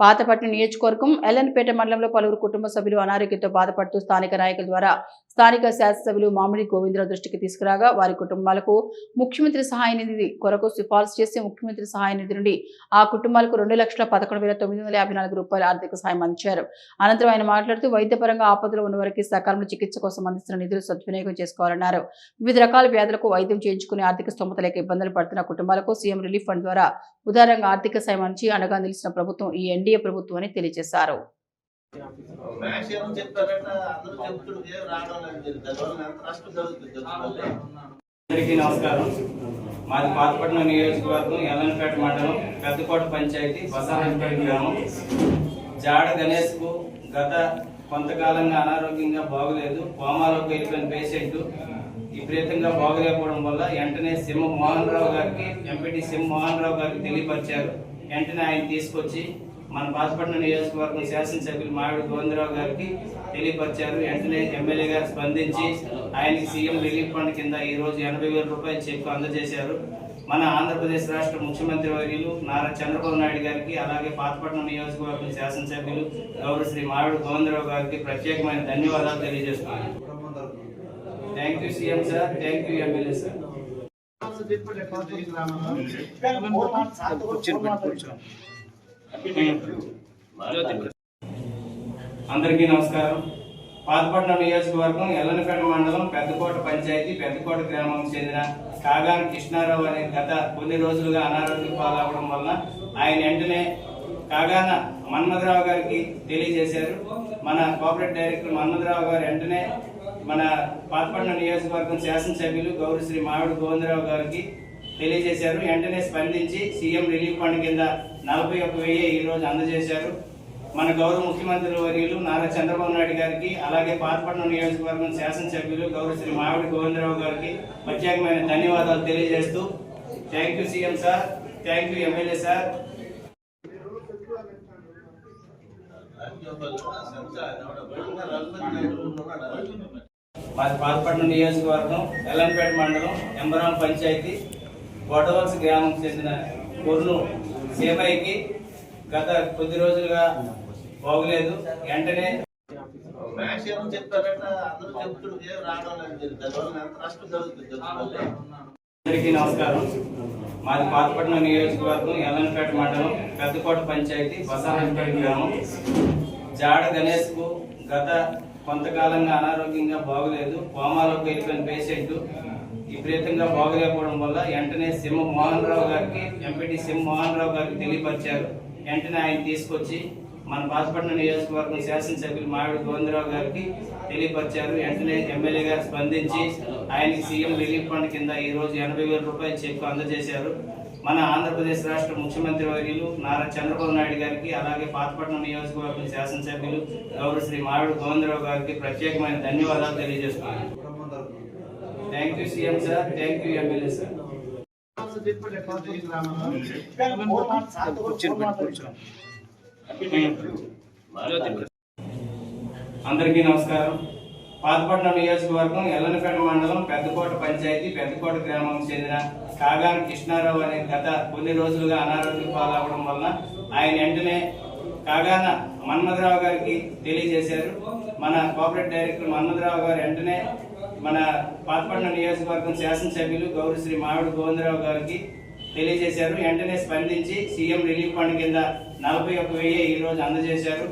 పాతపట్నం నియోజకవర్గం ఎల్లన్పేట మండలంలో పలువురు కుటుంబ సభ్యులు అనారోగ్యంతో బాధపడుతూ స్థానిక నాయకుల ద్వారా స్థానిక శాసనసభ్యులు మామిడి గోవిందరావు దృష్టికి తీసుకురాగా వారి కుటుంబాలకు ముఖ్యమంత్రి సహాయ నిధి కొరకు సిఫార్సు చేసి ముఖ్యమంత్రి సహాయ నిధి నుండి ఆ కుటుంబాలకు రెండు లక్షల పదకొండు వేల తొమ్మిది వందల యాభై నాలుగు రూపాయల ఆర్థిక సహాయం అందించారు. అనంతరం ఆయన మాట్లాడుతూ వైద్యపరంగా ఆపదలో ఉన్న వారికి సకాలంలో చికిత్స కోసం అందిస్తున్న నిధులు సద్వినియోగం చేసుకోవాలన్నారు. వివిధ రకాల వ్యాధులకు వైద్యం చేయించుకునే ఆర్థిక స్తోమత లేక ఇబ్బందులు పడుతున్న కుటుంబాలకు సీఎం రిలీఫ్ ఫండ్ ద్వారా ఉదారంగా ఆర్థిక సాయం అందించి అండగా నిలిచిన ప్రభుత్వం ఈ ఎన్డీఏ ప్రభుత్వం అని తెలియజేశారు. అందరికీ నమస్కారం. మాది పాతపట్నం నియోజకవర్గం ఎల్లనపేట మండలం పెద్దకోట పంచాయతీ బసారాజపేట గ్రామం. జాడ గణేష్కు గత కొంతకాలంగా అనారోగ్యంగా బాగలేదు. కోమాలోకి వెళ్ళిపోయిన పేషెంట్. విపరీతంగా బాగలేకపోవడం వల్ల వెంటనే సింహ మోహన్ రావు గారికి ఎంపీటీ సింహ మోహన్ రావు గారికి తెలియపరిచారు. వెంటనే ఆయన తీసుకొచ్చి మన పాతపట్నం నియోజకవర్గం శాసనసభ్యులు మామిడి గోవిందరావు గారికి తెలియపరిచారు. వెంటనే ఎమ్మెల్యే గారు స్పందించి ఆయనకి సీఎం రిలీఫ్ ఫండ్ కింద ఈ రోజు ఎనభై వేల రూపాయలు చెక్ అందజేశారు. మన ఆంధ్రప్రదేశ్ రాష్ట్ర ముఖ్యమంత్రి వర్యులు నారా చంద్రబాబు నాయుడు గారికి అలాగే పాతపట్నం నియోజకవర్గం శాసనసభ్యులు గౌరవ శ్రీ మామిడి గోవిందరావు గారికి ప్రత్యేకమైన ధన్యవాదాలు తెలియజేస్తున్నాను. Thank you CM sir. Thank you MLA sir. అందరికీ నమస్కారం. పాతపట్నం నియోజకవర్గం ఎల్లనపేట మండలం పెద్దకోట పంచాయతీ పెద్దకోట గ్రామానికి చెందిన కాగాన్ కృష్ణారావు అనే గత కొన్ని రోజులుగా అనారోగ్యం పాలవడం వల్ల ఆయన వెంటనే కాగాన మన్మధరావు గారికి తెలియజేశారు. మన కోఆపరేట్ డైరెక్టర్ మన్మధరావు గారు వెంటనే మన పాతపట్నం నియోజకవర్గం శాసనసభ్యులు గౌరవ శ్రీ గోవిందరావు గారికి తెలియజేశారు. వెంటనే స్పందించి సీఎం రిలీఫ్ ఫండ్ కింద నలభై ఒక్క వెయ్యి ఈ రోజు అందజేశారు. మన గౌరవ ముఖ్యమంత్రి వర్యులు నారా చంద్రబాబు నాయుడు గారికి అలాగే పాతపట్నం నియోజకవర్గం శాసనసభ్యులు గౌరవ శ్రీ మావిడి గోవిందరావు గారికి ప్రత్యేకమైన ధన్యవాదాలు తెలియజేస్తూ thank you CM sir thank you MLA sir. మాది పాతపట్నం నియోజకవర్గం ఎల్లంపేట మండలం ఎంబరాం పంచాయతీ. గొడవలసి గ్రామం చెందిన కొర్ను సేపైకి గత కొద్ది రోజులుగా బాగులేదు. వెంటనే అందరికీ నమస్కారం. మాది పాతపట్నం నియోజకవర్గం ఎల్లనపేట మండలం పెద్దకోట పంచాయతీ బసారాజపేట గ్రామం. జాడ గణేష్కు గత కొంతకాలంగా అనారోగ్యంగా బాగలేదు. కోమాలోకి వెళ్ళిపోయిన పేషెంట్. విపరీతంగా బాగలేకపోవడం వల్ల వెంటనే సింహ మోహన్ రావు గారికి ఎంపీటీ సింహ మోహన్ రావు గారికి తెలియపరిచారు. వెంటనే ఆయన తీసుకొచ్చి మన పాతపట్నం నియోజకవర్గం శాసనసభ్యులు మావిడి గోవిందరావు గారికి తెలియపరిచారు. వెంటనే ఎమ్మెల్యే గారు స్పందించి ఆయనకి సీఎం రిలీఫ్ ఫండ్ కింద ఈ రోజు ఎనభై వేల రూపాయలు చెక్ అందజేశారు. మన ఆంధ్రప్రదేశ్ రాష్ట్ర ముఖ్యమంత్రి వర్యులు నారా చంద్రబాబు నాయుడు గారికి అలాగే పాతపట్నం నియోజకవర్గం శాసనసభ్యులు గౌరవ శ్రీ మామిడి గోవిందరావు గారికి ప్రత్యేకమైన ధన్యవాదాలు తెలియజేస్తున్నాను. Thank you CM sir thank you MLA sir అందరికీ నమస్కారం. పాతపట్నం నియోజకవర్గం ఎల్లనపేట మండలం పెద్దకోట పంచాయతీ పెద్దకోట గ్రామానికి చెందిన కాగాన్ కృష్ణారావు అనే గత కొన్ని రోజులుగా అనారోగ్య పాలవడం వలన ఆయన వెంటనే కాగాన మన్మధరావు గారికి తెలియజేశారు. మన కోఆపరేట్ డైరెక్టర్ మన్మధరావు గారు వెంటనే మన పాతపట్నం నియోజకవర్గం శాసనసభ్యులు గౌరవశ్రీ మావిడి గోవిందరావు గారికి తెలియజేశారు. వెంటనే స్పందించి సీఎం రిలీఫ్ ఫండ్ కింద నలభై ఒక్క వెయ్యి ఈ రోజు అందజేశారు.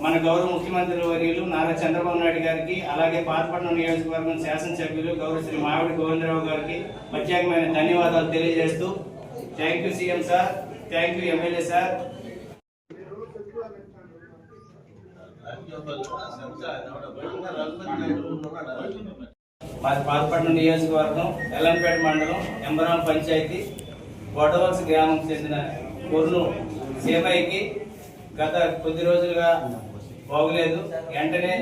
మన గౌరవ ముఖ్యమంత్రి వర్యులు నారా చంద్రబాబు నాయుడు గారికి అలాగే పాతపట్నం నియోజకవర్గం శాసనసభ్యులు గౌరవ శ్రీ మామిడి గోవిందరావు గారికి ప్రత్యేకమైన ధన్యవాదాలు తెలియజేస్తూ thank you CM sir thank you MLA sir. మాది పాతపట్నం నియోజకవర్గం ఎల్లంపేట మండలం ఎంబరాం పంచాయతీ గొడవలసి గ్రామం చెందిన కొర్ను సేపైకి గత కొద్ది రోజులుగా బాగులేదు. వెంటనే